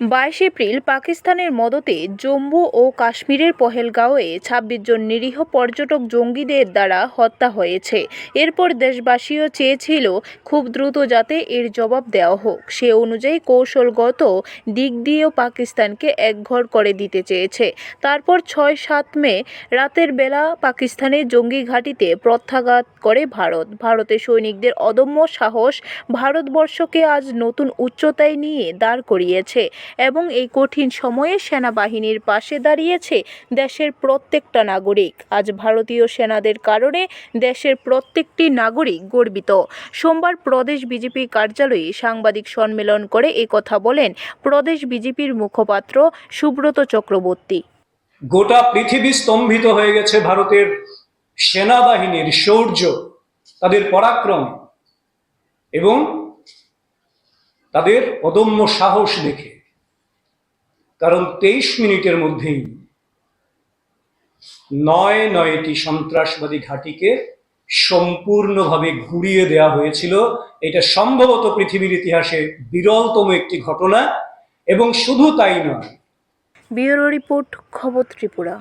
বাইশ এপ্রিল পাকিস্তানের মদতে জম্মু ও কাশ্মীরের পহেলগাঁওয়ে ছাব্বিশ জন নিরীহ পর্যটক জঙ্গিদের দ্বারা হত্যা হয়েছে। এরপর দেশবাসীও চেয়েছিল খুব দ্রুত যাতে এর জবাব দেওয়া হোক। সে অনুযায়ী কৌশলগত দিক দিয়েও পাকিস্তানকে একঘর করে দিতে চেয়েছে। তারপর ছয় সাত মে রাতের বেলা পাকিস্তানের জঙ্গি ঘাঁটিতে প্রত্যাঘাত করে ভারত। ভারতের সৈনিকদের অদম্য সাহস ভারতবর্ষকে আজ নতুন উচ্চতায় নিয়ে দাঁড় করিয়েছে। এবং এই কঠিন সময়ে সেনাবাহিনীর পাশে দাঁড়িয়েছে দেশের প্রত্যেকটা নাগরিক। আজ ভারতীয় সেনাদের কারণে দেশের প্রত্যেকটি নাগরিক গর্বিত। সোমবার প্রদেশ বিজেপি কার্যালয়ে সাংবাদিক সম্মেলন করে কথা বলেন প্রদেশ বিজেপির মুখপাত্র সুব্রত চক্রবর্তী। গোটা পৃথিবী স্তম্ভিত হয়ে গেছে ভারতের সেনাবাহিনীর শৌর্য, তাদের পরাক্রম এবং তাদের অদম্য সাহস দেখে। কারণ তেইশ মিনিটের মধ্যেই নয় নয়টি সন্ত্রাসবাদী ঘাঁটিকে সম্পূর্ণভাবে ঘুরিয়ে দেওয়া হয়েছিল। এটা সম্ভবত পৃথিবীর ইতিহাসে বিরলতম একটি ঘটনা এবং শুধু তাই নয়। ব্যুরো রিপোর্ট, খবর ত্রিপুরা।